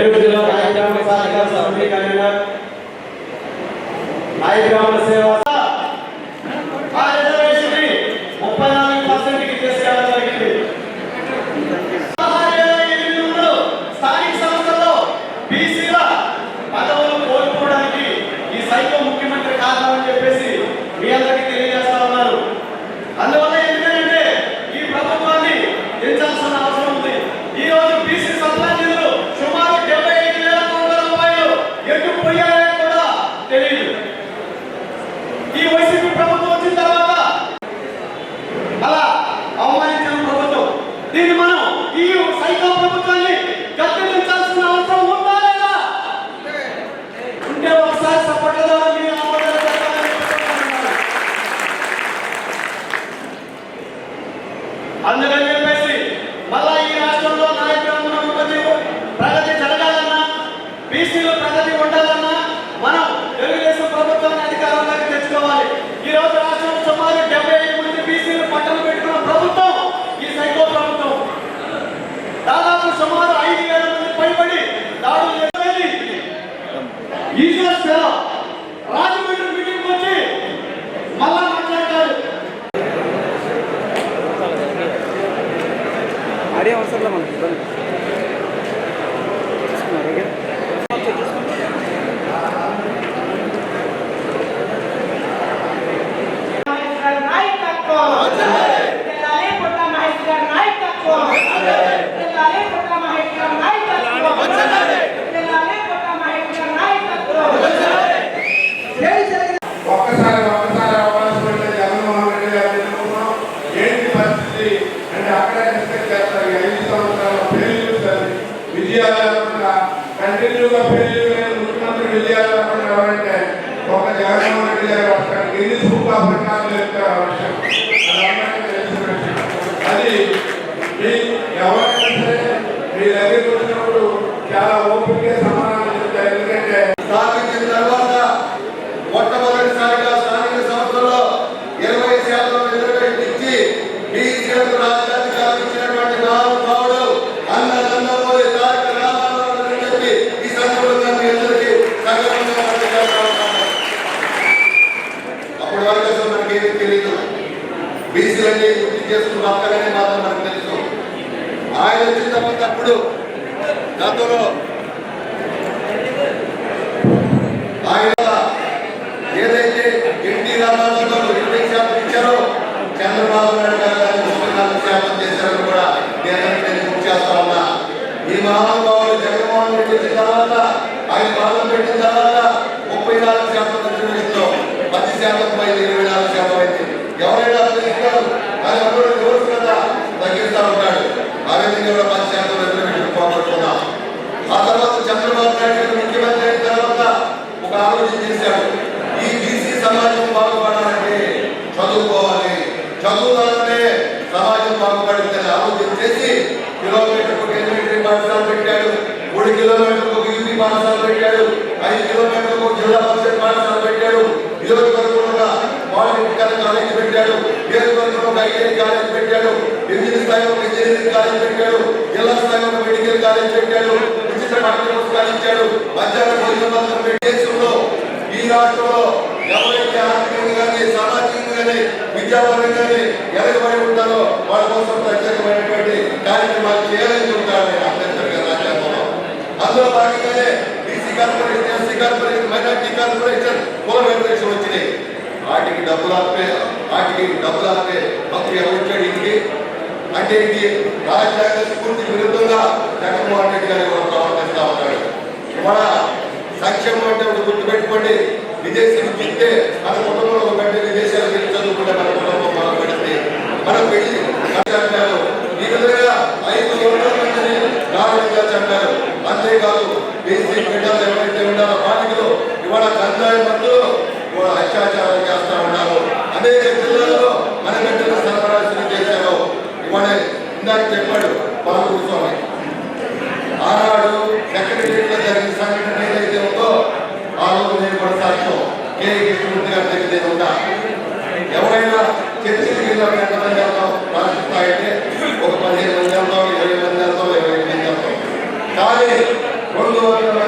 ఏలూరు జిల్లా రాయగ్రామ సహకార సమితి నాయకురామ సేవా బతకడని మాత్రం మనకు తెలుసు. ఆయన వచ్చినప్పుడు గతంలో ఆయన ఏదైతే ఎన్టీ రామారావు గారు ఇరవై శాతం ఇచ్చారో చంద్రబాబు నాయుడు గారు దాన్ని ముప్పై నాలుగు శాతం చేశారని కూడా నేను నేను గుర్తు చేస్తా ఉన్నా. ఈ మహానుభావులు జగన్మోహన్ రెడ్డి వచ్చిన తర్వాత ఆయన పాలన పెట్టిన తర్వాత ముప్పై నాలుగు శాతం రిజర్వేషన్లో పది శాతం పైన ఇరవై నాలుగు శాతం అయింది ఎవరైనా అది అందరూ అందించాడు ఈ బీసీ సమాజం బాగుపడాలంటే చదువుకోవాలి. చదువుతానంటే సమాజం బాగుపడిందని ఆలోచన చేసి కిలోమీటర్కు ఎలిమెంటరీ పాఠశాల పెట్టాడు. మూడు కిలోమీటర్లకు యూపీ పాఠశాల పెట్టాడు. ఐదు కిలోమీటర్లకు జిల్లా పరిషత్ పాఠశాల పెట్టాడు. ఇరవై వరకు పాలిటెక్నికల్ కాలేజ్ పెట్టాడు. నియోజకవర్గంలో ఐటీఐ కాలేజ్ పెట్టాడు. ఇంజనీరింగ్ స్థాయిలో ఇంజనీరింగ్ కాలేజ్ పెట్టాడు. జిల్లా స్థాయిలో మెడికల్ కాలేజ్ పెట్టాడు. ఉచిత పాఠ్య పుస్తకాలు ఇచ్చాడు. మధ్యాహ్న భోజన పథకం ఈ రాష్ట్రంలో ఎవరైతే ఆర్థికంగా కానీ సామాజికంగా కానీ విద్యాపరంగా కానీ ఎదగబడి ఉంటారో వాళ్ళ కోసం ప్రత్యేకమైనటువంటి కార్యక్రమాలు చేయాలని చెబుతారని అంబేద్కర్ గారు రాజ్యాంగంలో. అందులో భాగంగానే BC corporation SC corporation minority corporation కుల ఫెడరేషన్ వచ్చినాయి. వాటికి డబ్బులు ఆపే వాటికి డబ్బులు ఆపే మంత్రి ఎవరు వచ్చాడు ఇంటికి అంటే ఇది రాజ్యాంగ స్ఫూర్తి విరుద్ధంగా జగన్మోహన్ రెడ్డి గారు ప్రవర్తిస్తా ఉన్నాడు. ఇవాళ సంక్షేమం అంటే ఒకటి గుర్తుపెట్టుకోండి. విదేశీ విద్య మన కుటుంబంలో కంటే విదేశాలకు వెళ్ళి చదువుకుంటే మన కుటుంబం బాగుపడింది మనం వెళ్ళి చంపారు ఈ విధంగా ఐదు వందల మందిని దారుణంగా చంపారు అంతేకాదు బీసీ బిడ్డలు ఎవరైతే ఉండాలో బాలికలు ఇవాళ కందాయి మందు అత్యాచారాలు చేస్తూ ఉన్నారు. అనేక జిల్లాల్లో మన బిడ్డలు సరఫరాశులు చేశారు ఇవాళ ఇందాక చెప్పాడు బాలకృష్ణ ఆనాడు సెక్రటరీలో జరిగిన కొనసాగుతూ కేవీ కృష్ణమూర్తి గారి దగ్గర నేను ఉంటా. ఎవరైనా చర్చకి వెళ్ళాం ఎంతమంది వెళ్తాం రాష్ట్ర స్థాయి అయితే ఒక పదిహేను మంది వెళ్తాం ఇరవై మంది వెళ్తాం ఇరవై మంది వెళ్తాం కానీ రెండు వందల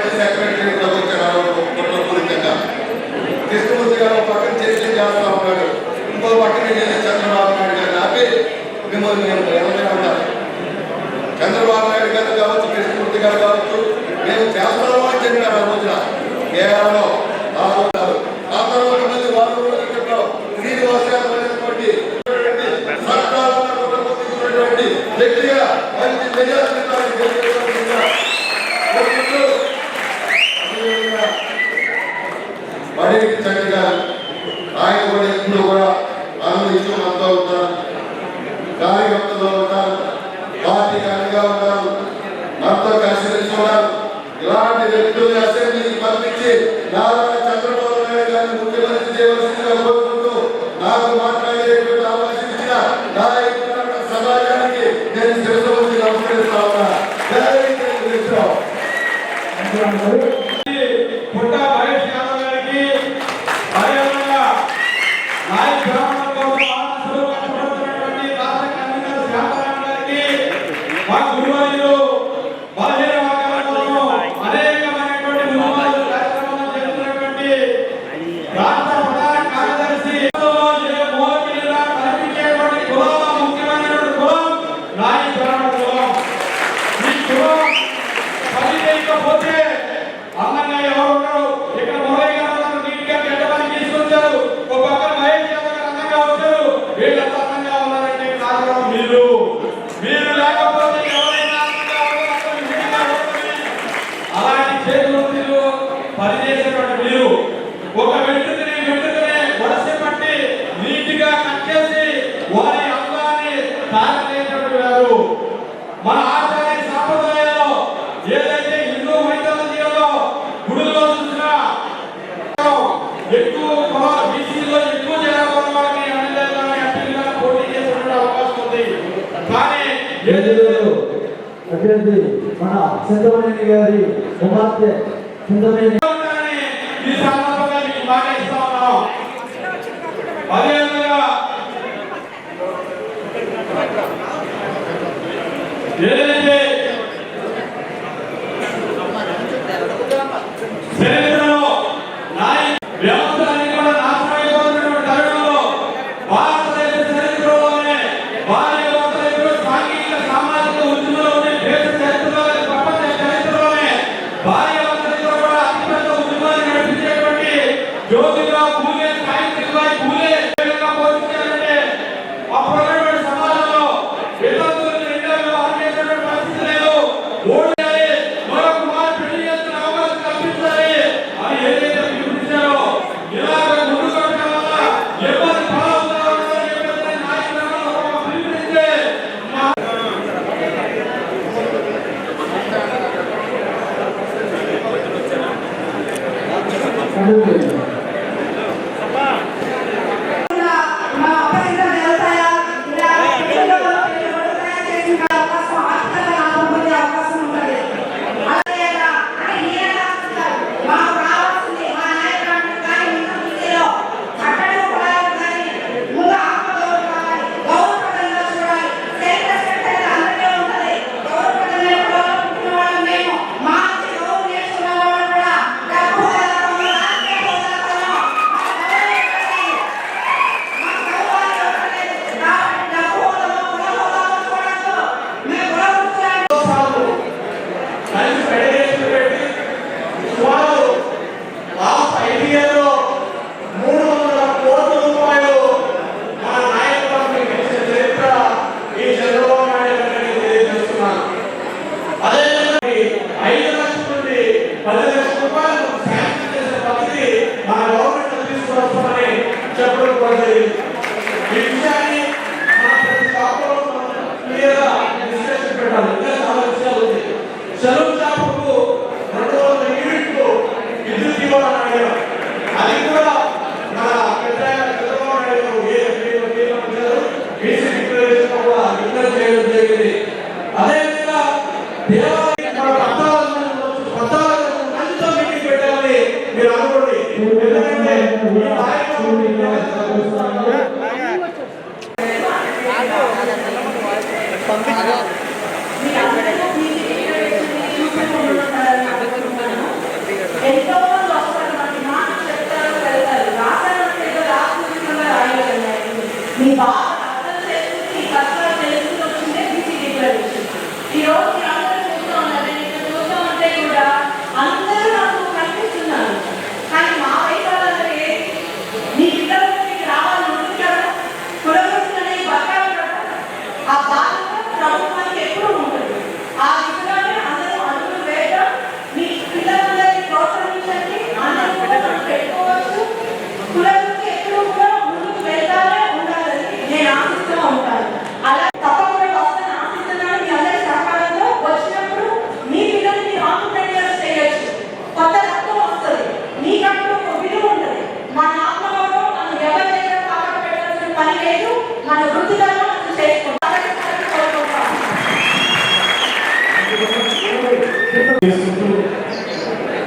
お待って、పని లేదు మన వృత్తిలో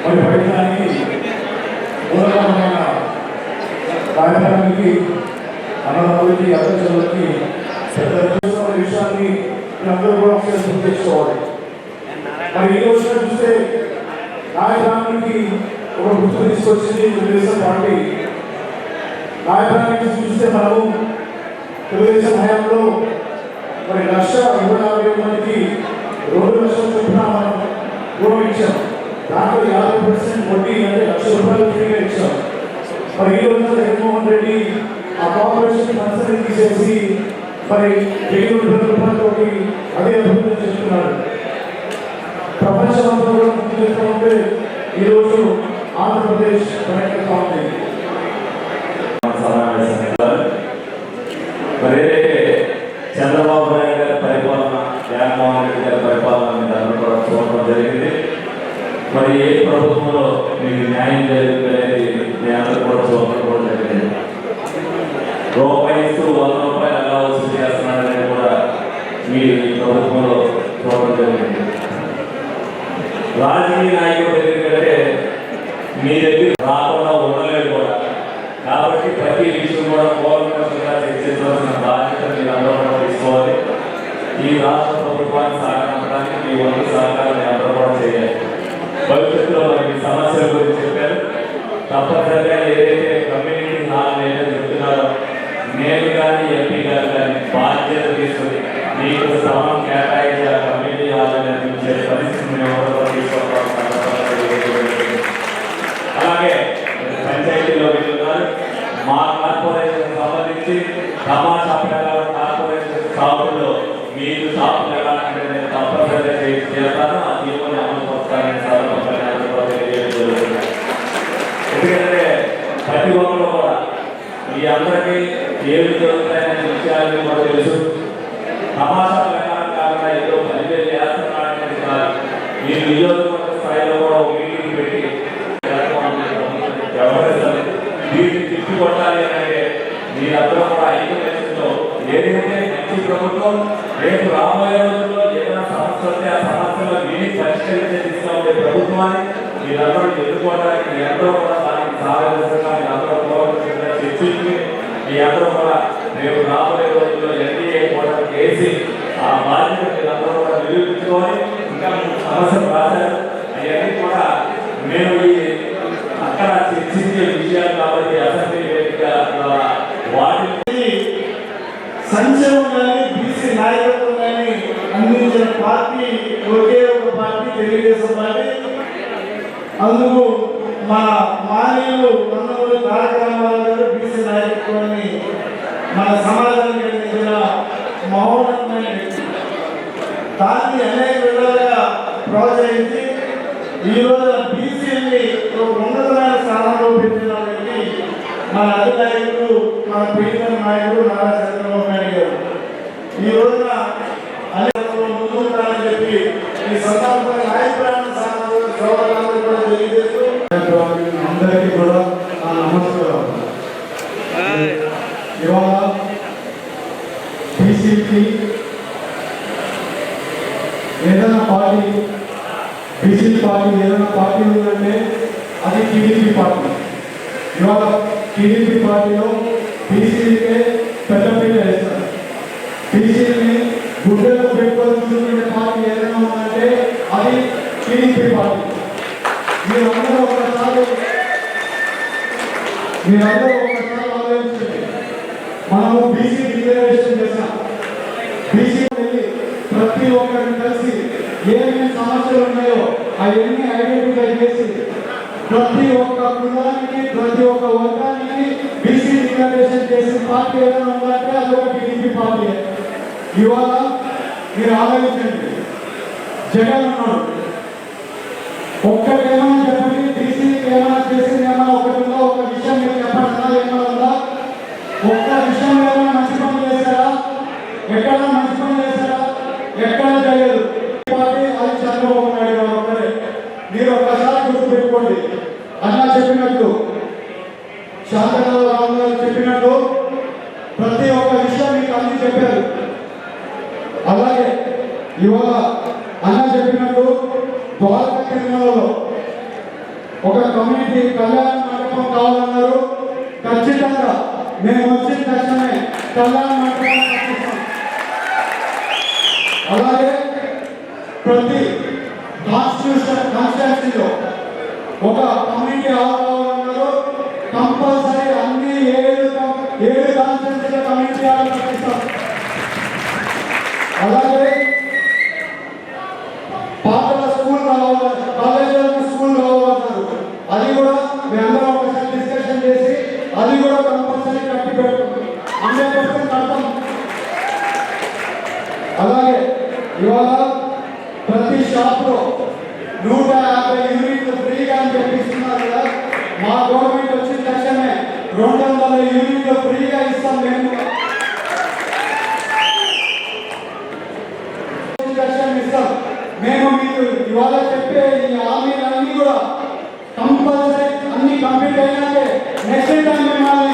మనం రాజధానికి అన్నదమ్ములకి అధ్యక్షులకి విషయాన్ని అందరూ కూడా ఒకసారి తెచ్చుకోవాలి మరి ఈ రోజున చూస్తే రాజధానికి ఒక గుర్తు తీసుకొచ్చింది మరి వెలుగుడు అదే అభివృద్ధి చేస్తున్నారు. ప్రపంచమంతా కూడా ముందు ఉంటే ఈరోజు ఆంధ్రప్రదేశ్ కనెక్ట్ అవుతుంది మీరందరూ కూడా ఐదు లక్షల్లో ఏదైతే మంచి ప్రభుత్వం రేపు రాబోయే రోజుల్లో ఏదైనా సమస్య వస్తే ఆ సమస్యలో మీరు పరిష్కరించే దిశగా ఉండే ప్రభుత్వాన్ని మీరందరూ ఎదుర్కోవడానికి ఎందరూ కూడా దానికి సాగదర్శకంగా మీరందరూ కూడా చర్చించి మీ అందరూ కూడా రేపు రాబోయే రోజుల్లో ఎన్డీఏ కూడా వేసి ఆ పార్టీ ఒకే ఒక పార్టీ తెలుగుదేశం పార్టీ. అందుకు మా మానవులు నందమూరి తారక రామారావు గారు బీసీ నాయకత్వాన్ని మన సమాజానికి అందించిన మహోన్నతమైన దాన్ని అనేక విధాలుగా ప్రోత్సహించి ఈరోజు బీసీని ఉన్నతమైన స్థానంలో పెట్టడానికి మన అధికారులు మన ప్రియమైన నాయకుడు నారా చంద్రబాబు నాయుడు గారు. ఈ రోజున ఈ సందర్భంగా న్యాయ ప్రయాణ సాధనలు సోదరులందరూ కూడా తెలియజేస్తూ అందరికీ కూడా నా నమస్కారం. ఇవాళ బీసీకి ఏదైనా పార్టీ బీసీ పార్టీ ఏదైనా పార్టీ ఉందంటే అది టీడీపీ పార్టీ. ఇవాళ టీడీపీ పార్టీలో మీరందరూ ఒకసారి ఆలోచించండి. మనము బీసీ డిక్లరేషన్ చేసాం బీసీ వెళ్ళి ప్రతి ఒక్కరిని కలిసి ఏమేమి సమస్యలు ఉన్నాయో అవన్నీ ఐడెంటిఫై చేసి ప్రతి ఒక్క కులానికి ప్రతి ఒక్క వర్గానికి బీసీ డిక్లరేషన్ చేసిన పార్టీ ఏదైనా ఉందంటే అది ఒక టీడీపీ పార్టీ. ఇవాళ మీరు ఆలోచించండి. జగన్ ఉన్నాడు. ఒక్కటి ఏమైనా చెప్పండి బీసీ ఏమైనా చేసింది ఏమైనా ఒకటి ఉందా ఒక విషయం మీరు చెప్పండి అన్నా ఏమైనా ఉందా ఒక్క విషయం ఏమైనా మంచి పని చేశారా ఎక్కడ మంచి పని చేశారా ఎక్కడ చేయలేదు ఈ పార్టీ అది చంద్రబాబు నాయుడు గారు ఒక్కరే మీరు ఒక్కసారి గుర్తు పెట్టుకోండి అన్న చెప్పినట్టు శాంతరావు రావు గారు చెప్పినట్టు ప్రతి ఒక్క విషయం మీకు అన్ని చెప్పారు. అలాగే ఇవాళ అన్న చెప్పినట్టు ద్వారక తిరుమలలో ఒక కమ్యూనిటీ కళ్యాణ మండపం కావాలన్నారు. ఖచ్చితంగా మేము వచ్చిన తక్షణమే కళ్యాణ మండపం అలాగే ప్రతి కాన్స్టిట్యూషన్ కాన్స్టిట్యూన్సీలో ఒక కమ్యూనిటీ హాల్ కావాలన్నారు కంపల్సరీ అన్ని ఏడు కం- ఏడు కాన్స్టిట్యూన్సీలో కమ్యూనిటీ హాల్ కట్టిస్తాం అలాగే పాటల స్కూల్ కావాలి కాలేజీలో స్కూల్ కావాలన్నారు అది కూడా మేమందరం ఒకసారి డిస్కషన్ చేసి అది కూడా కంపల్సరీ కట్టి పెడతాం హండ్రెడ్ పర్సెంట్ కడతాం అలాగే ఇవాళ ప్రతి షాప్లో నూట యాభై యూనిట్లు ఫ్రీగా అని చెప్పిస్తున్నారు కదా. మా గవర్నమెంట్ వచ్చిన తక్షణమే రెండు వందల యూనిట్లు ఫ్రీగా ఇస్తాం మేము ఇస్తాం. మేము మీకు ఇవాళ చెప్పే ఈ హామీలన్నీ కూడా కంపల్సరీ అన్ని కంప్లీట్ అయినాకే నెక్స్ట్ టైం మిమ్మల్ని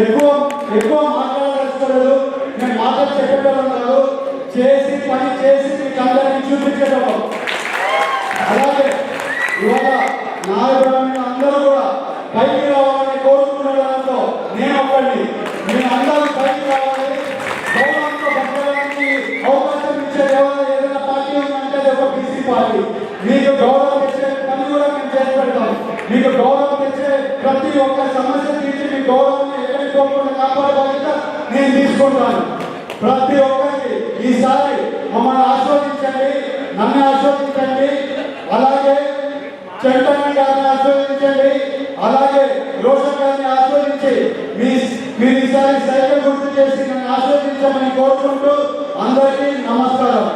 ఎక్కువ ఎక్కువ మాట్లాడలేదు నేను మాటలు చెప్పేటోళ్ళం చేసి పని చేసి మీకు అందరికీ చూపించేటోళ్ళం అలాగే ఇవాళ నాయకులైన అందరూ కూడా పైకి రావాలని కోరుకునే దాంట్లో నేను ఒక్కడిని. మీ అందరూ పైకి రావాలి. గౌరవంతో బతకడానికి అవకాశం ఇచ్చే ఎవరైనా ఏదైనా పార్టీ ఉందంటే అది ఒక బీసీ పార్టీ. మీకు గౌరవం ఇచ్చే పని కూడా మేము చేసి పెడతాం. మీకు గౌరవం తెచ్చే ప్రతి ఒక్క సమస్య తీర్చి మీ గౌరవాన్ని ఎక్కడికి పోకుండా కాపాడే బాధ్యత నేను తీసుకుంటాను. ప్రతి ఒక్కరికి ఈసారి మమ్మల్ని ఆస్వాదించండి నన్ను ఆస్వాదించండి అలాగే చైతన్య గారిని ఆస్వాదించండి అలాగే రోషన్ గారిని ఆస్వాదించి మీ మీరు ఈసారి సైకిల్ గుర్తు చేసి నన్ను ఆస్వాదించమని కోరుకుంటూ అందరికీ నమస్కారం.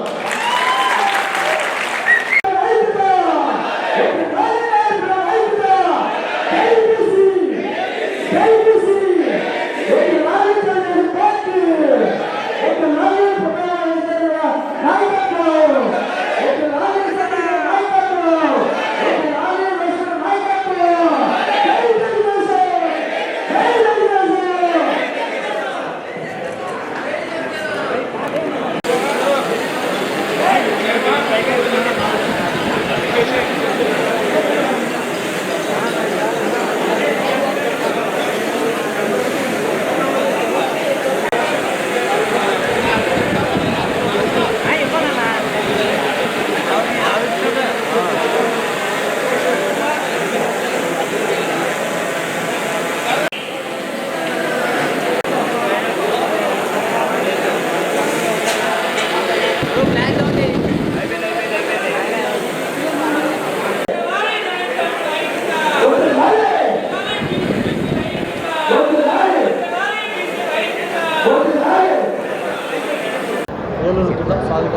ఏలూరు సాల్వ్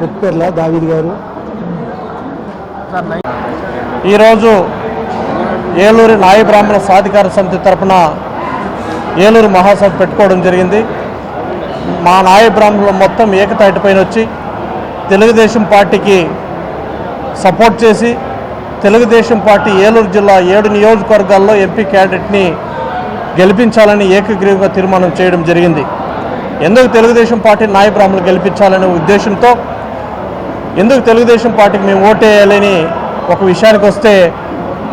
సాధికార దావిద్ గారు. ఈరోజు ఏలూరు నాయ బ్రాహ్మణ సాధికార సమితి తరఫున ఏలూరు మహాసభ పెట్టుకోవడం జరిగింది. మా నాయ బ్రాహ్మణులు మొత్తం ఏకతాటిపైన వచ్చి తెలుగుదేశం పార్టీకి సపోర్ట్ చేసి తెలుగుదేశం పార్టీ ఏలూరు జిల్లా ఏడు నియోజకవర్గాల్లో ఎంపీ క్యాండిడేట్ని గెలిపించాలని ఏకగ్రీవంగా తీర్మానం చేయడం జరిగింది. ఎందుకు తెలుగుదేశం పార్టీ నాయ బ్రాహ్మణులు గెలిపించాలనే ఉద్దేశంతో ఎందుకు తెలుగుదేశం పార్టీకి మేము ఓటేయాలని ఒక విషయానికి వస్తే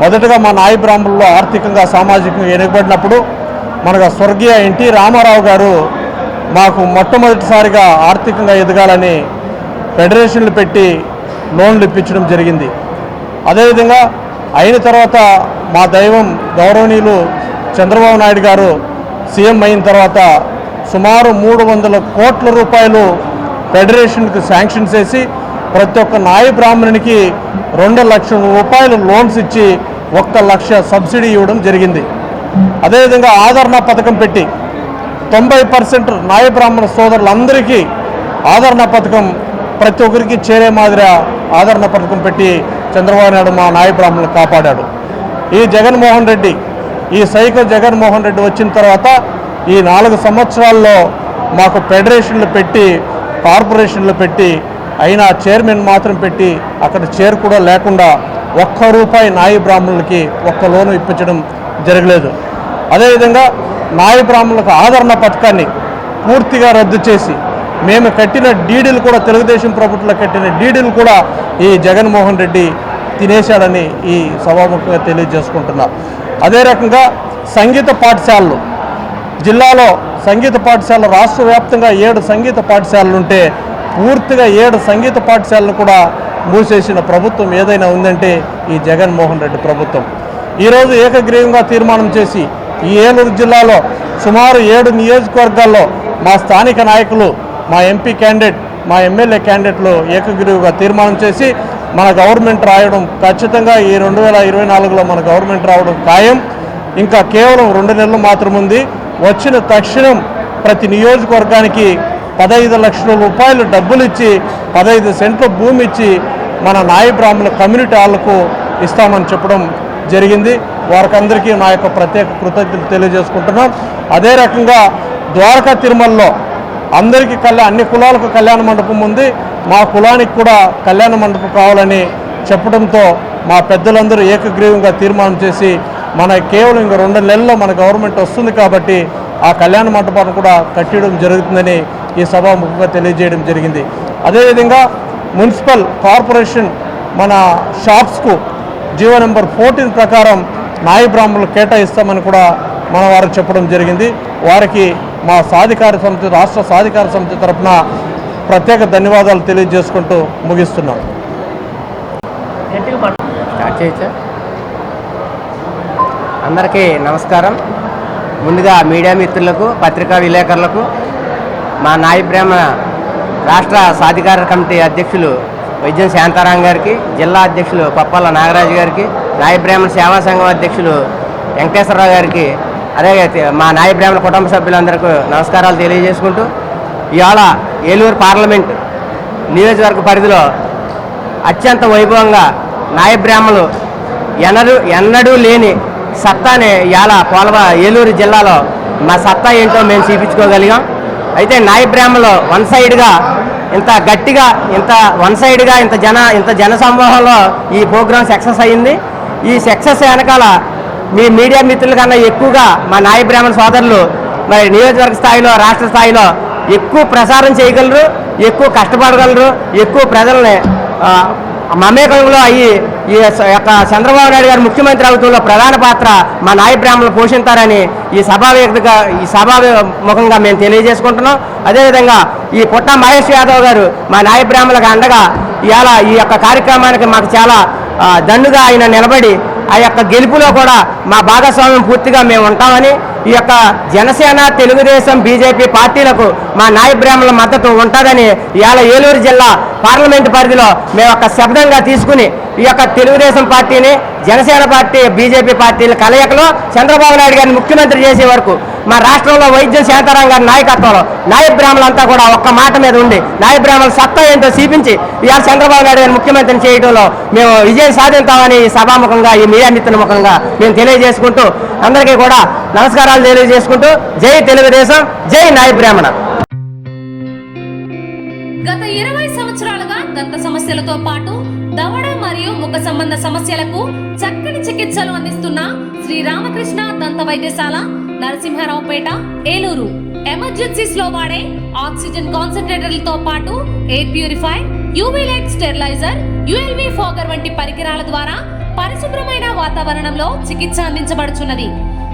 మొదటగా మా నాయ బ్రాహ్మణులు ఆర్థికంగా సామాజికంగా వెనుకబడినప్పుడు మనకు స్వర్గీయ ఎన్టీ రామారావు గారు మాకు మొట్టమొదటిసారిగా ఆర్థికంగా ఎదగాలని ఫెడరేషన్లు పెట్టి లోన్లు ఇప్పించడం జరిగింది. అదేవిధంగా అయిన తర్వాత మా దైవం గౌరవనీయులు చంద్రబాబు నాయుడు గారు సీఎం అయిన తర్వాత సుమారు మూడు వందల కోట్ల రూపాయలు ఫెడరేషన్కి శాంక్షన్ చేసి ప్రతి ఒక్క నాయ బ్రాహ్మణునికి రెండు లక్షల రూపాయలు లోన్స్ ఇచ్చి ఒక్క లక్ష సబ్సిడీ ఇవ్వడం జరిగింది. అదేవిధంగా ఆదరణ పథకం పెట్టి తొంభై పర్సెంట్ నాయ బ్రాహ్మణ సోదరులందరికీ ఆదరణ పథకం ప్రతి ఒక్కరికి చేరే మాదిరిగా ఆదరణ పథకం పెట్టి చంద్రబాబు నాయుడు మా నాయ బ్రాహ్మణులు కాపాడాడు. ఈ జగన్మోహన్ రెడ్డి ఈ సైకిల్ జగన్మోహన్ రెడ్డి వచ్చిన తర్వాత ఈ నాలుగు సంవత్సరాల్లో మాకు ఫెడరేషన్లు పెట్టి కార్పొరేషన్లు పెట్టి అయినా చైర్మన్ మాత్రం పెట్టి అక్కడ చైర్ కూడా లేకుండా ఒక్క రూపాయి నాయి బ్రాహ్మణులకి ఒక్క లోను ఇప్పించడం జరగలేదు. అదేవిధంగా నాయి బ్రాహ్మణులకు ఆదరణ పథకాన్ని పూర్తిగా రద్దు చేసి మేము కట్టిన డీడీలు కూడా తెలుగుదేశం ప్రభుత్వంలో కట్టిన డీడీలు కూడా ఈ జగన్మోహన్ రెడ్డి తినేశాడని ఈ సభాముఖంగా తెలియజేసుకుంటున్నా. అదే రకంగా సంగీత పాఠశాలలు జిల్లాలో సంగీత పాఠశాల రాష్ట్ర వ్యాప్తంగా ఏడు సంగీత పాఠశాలలు ఉంటే పూర్తిగా ఏడు సంగీత పాఠశాలలు కూడా మూసేసిన ప్రభుత్వం ఏదైనా ఉందంటే ఈ జగన్మోహన్ రెడ్డి ప్రభుత్వం. ఈరోజు ఏకగ్రీవంగా తీర్మానం చేసి ఈ ఏలూరు జిల్లాలో సుమారు ఏడు నియోజకవర్గాల్లో మా స్థానిక నాయకులు మా ఎంపీ క్యాండిడేట్ మా ఎమ్మెల్యే క్యాండిడేట్లు ఏకగ్రీవుగా తీర్మానం చేసి మన గవర్నమెంట్ రాయడం ఖచ్చితంగా ఈ రెండు వేల ఇరవై నాలుగులో మన గవర్నమెంట్ రావడం ఖాయం. ఇంకా కేవలం రెండు నెలలు మాత్రం ఉంది వచ్చిన తక్షణం ప్రతి నియోజకవర్గానికి పదహైదు లక్షల రూపాయలు డబ్బులు ఇచ్చి పదహైదు సెంట్ల భూమి ఇచ్చి మన నాయ బ్రాహ్మణ కమ్యూనిటీ వాళ్ళకు ఇస్తామని చెప్పడం జరిగింది. వారికందరికీ నా యొక్క ప్రత్యేక కృతజ్ఞతలు తెలియజేసుకుంటున్నాం. అదే రకంగా ద్వారకా తిరుమలలో అందరికీ కళ్యాణ అన్ని కులాలకు కళ్యాణ మండపం ఉంది. మా కులానికి కూడా కళ్యాణ మండపం కావాలని చెప్పడంతో మా పెద్దలందరూ ఏకగ్రీవంగా తీర్మానం చేసి మన కేవలం ఇంకా రెండు నెలల్లో మన గవర్నమెంట్ వస్తుంది కాబట్టి ఆ కళ్యాణ మండపాన్ని కూడా కట్టడం జరుగుతుందని ఈ సభాముఖంగా తెలియజేయడం జరిగింది. అదేవిధంగా మున్సిపల్ కార్పొరేషన్ మన షాప్స్కు జీవో నెంబర్ ఫోర్టీన్ ప్రకారం నాయ బ్రాహ్మణులు కేటాయిస్తామని కూడా మన వారికి చెప్పడం జరిగింది. వారికి మా సాధికార సమితి రాష్ట్ర సాధికార సమితి తరఫున ప్రత్యేక ధన్యవాదాలు తెలియజేసుకుంటూ ముగిస్తున్నాం. అందరికీ నమస్కారం. ముందుగా మీడియా మిత్రులకు పత్రికా విలేకరులకు మా నాయ రాష్ట్ర సాధికార కమిటీ అధ్యక్షులు వైద్యం శాంతారాం గారికి జిల్లా అధ్యక్షులు పప్పాల నాగరాజు గారికి నాయప్రహ్మణ సేవా సంఘం అధ్యక్షులు వెంకటేశ్వరరావు గారికి అలాగే మా నాయ బ్రాహ్మణ కుటుంబ సభ్యులందరికీ నమస్కారాలు తెలియజేసుకుంటూ ఇవాళ ఏలూరు పార్లమెంట్ నియోజకవర్గ పరిధిలో అత్యంత వైభవంగా నాయ బ్రాహ్మణులు ఎన్నడూ ఎన్నడూ లేని సత్తాని ఇవాళ పోలవ ఏలూరు జిల్లాలో మా సత్తా ఏంటో మేము చూపించుకోగలిగాం. అయితే నాయ బ్రాహ్మణులు వన్ సైడ్గా ఇంత గట్టిగా ఇంత వన్ సైడ్గా ఇంత జన ఇంత జన సమూహంలో ఈ ప్రోగ్రామ్ సక్సెస్ అయ్యింది ఈ సక్సెస్ వెనకాల మీ మీడియా మిత్రుల కన్నా ఎక్కువగా మా నాయ బ్రాహ్మణ సోదరులు మరి నియోజకవర్గ స్థాయిలో రాష్ట్ర స్థాయిలో ఎక్కువ ప్రసారం చేయగలరు ఎక్కువ కష్టపడగలరు ఎక్కువ ప్రజల్ని మమేకంలో అయ్యి ఈ యొక్క చంద్రబాబు నాయుడు గారు ముఖ్యమంత్రి అవుతున్న ప్రధాన పాత్ర మా నాయ బ్రాహ్మణులు పోషిస్తారని ఈ సభావేదికగా ఈ సభా ముఖంగా మేము తెలియజేసుకుంటున్నాం. అదేవిధంగా ఈ పుట్ట మహేష్ యాదవ్ గారు మా నాయ బ్రాహ్మణులకు అండగా ఇవాళ ఈ యొక్క కార్యక్రమానికి మాకు చాలా దండుగా దన్నుగా ఆయన నిలబడి ఆ యొక్క గెలుపులో కూడా మా భాగస్వామ్యం పూర్తిగా మేము ఉంటామని ఈ యొక్క జనసేన తెలుగుదేశం బీజేపీ పార్టీలకు మా నాయబ్రాహ్మణుల మద్దతు ఉంటుందని ఇవాళ ఏలూరు జిల్లా పార్లమెంటు పరిధిలో మేము ఒక శబ్దంగా తీసుకుని ఈ యొక్క తెలుగుదేశం పార్టీని జనసేన పార్టీ బీజేపీ పార్టీల కలయికలో చంద్రబాబు నాయుడు గారిని ముఖ్యమంత్రి చేసే వరకు మా రాష్ట్రంలో వైద్యం శాంతారాం గారి నాయకత్వంలో నాయబ్రాహ్మణులంతా కూడా ఒక్క మాట మీద ఉండి నాయబ్రాహ్మణులు సత్తా ఏంటో చూపించి ఇవాళ చంద్రబాబు నాయుడు గారిని ముఖ్యమంత్రిని చేయడంలో మేము విజయం సాధిస్తామని ఈ సభాముఖంగా ఈ మీడియా మిత్రుల ముఖంగా మేము తెలియజేసుకుంటూ అందరికీ కూడా నమస్కారాలు తెలియజేసుకుంటూ జై తెలుగుదేశం జై నాయ బ్రాహ్మణ. గత ఇరవై సంవత్సరాలుగా దంత సమస్యలతో పాటు దవడ మరియు ముఖ సంబంధ సమస్యలకు చక్కని చికిత్సలు అందిస్తున్న శ్రీ రామకృష్ణ దంత వైద్యశాల నరసింహారావుపేట ఏలూరు. ఎమర్జెన్సీస్లో వాడే ఆక్సిజన్ కాన్సన్ట్రేటర్లతో పాటు air purify UV light sterilizer ULV fogger వంటి పరికరాల ద్వారా పరిశుభ్రమైన వాతావరణంలో చికిత్స అందించబడుచున్నది.